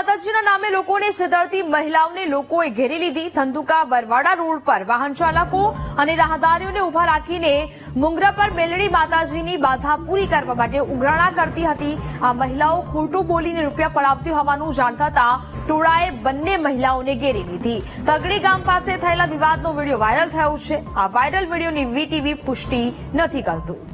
માતાજીના નામે લોકોને છેતરતી મહિલાઓને લોકોએ ઘેરી લીધી. ધંધુકા બરવાડા રોડ પર વાહન ચાલકો અને રાહદારીઓને ઊભા રાખીને મુંગરા પર મેલડી માતાજીની બાધા પૂરી કરવા માટે ઉઘરાણા કરતી હતી. આ મહિલાઓ ખોટું બોલીને રૂપિયા પડાવતી હોવાનું જાણ થતા ટોળાએ બંને મહિલાઓને ઘેરી લીધી. તગડી ગામ પાસે થયેલા વિવાદનો વીડિયો વાયરલ થયો છે. આ વાયરલ વિડીયોની વીટીવી પુષ્ટિ નથી કરતું.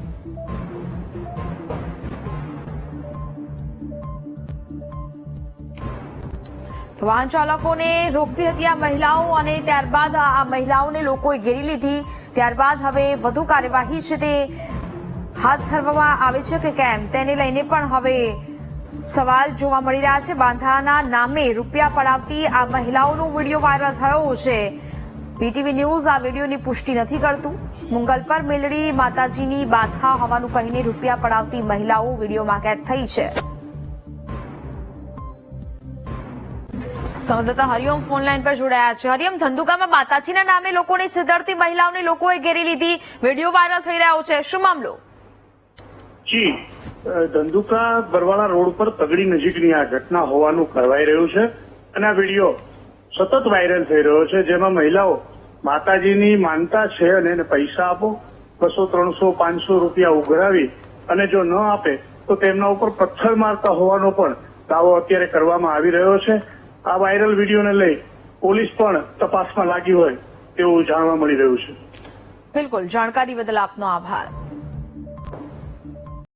તો વાહન ચાલકોને રોકતી હતી આ મહિલાઓ અને ત્યારબાદ આ મહિલાઓને લોકોએ ઘેરી લીધી. ત્યારબાદ હવે વધુ કાર્યવાહી છે તે હાથ ધરવામાં આવે છે કે કેમ? તેને લઈને પણ હવે સવાલ જોવા મળી રહ્યા છે. બાંધાના નામે રૂપિયા પડાવતી આ મહિલાઓનો વીડિયો વાયરલ થયો છે. પીટીવી ન્યૂઝ આ વિડીયોની પુષ્ટિ નથી કરતું. મુંગલ પર મેલડી માતાજીની બાંધા હોવાનું કહીને રૂપિયા પડાવતી મહિલાઓ વિડીયોમાં કેદ થઈ છે. સંવાદદાતા હરિઓમ ફોન લાઈન પર જોડાયા છે. હરિયમ ધંધુકામાં માતાજીના નામે લોકોને છેતરતી, મહિલાઓને લોકોએ ઘેરી લીધી. વીડિયો વાયરલ થઈ રહ્યો છે. શું મામલો? જી ધંધુકા બરવાળા રોડ પર તગડી નજીકની આ ઘટના હોવાનું કહેવાઈ રહ્યું છે અને આ વીડિયો સતત વાયરલ થઈ રહ્યો છે. જેમાં મહિલાઓ માતાજીની માનતા છે અને એને પૈસા આપો, બસો, ત્રણસો, પાંચસો રૂપિયા ઉઘરાવી અને જો ન આપે તો તેમના ઉપર પથ્થર મારતા હોવાનો પણ દાવો અત્યારે કરવામાં આવી રહ્યો છે. આ વાયરલ વિડીયોને લઈ પોલીસ પણ તપાસમાં લાગી હોય તેવું જાણવા મળી રહ્યું છે. બિલકુલ. જાણકારી બદલ આપનો આભાર.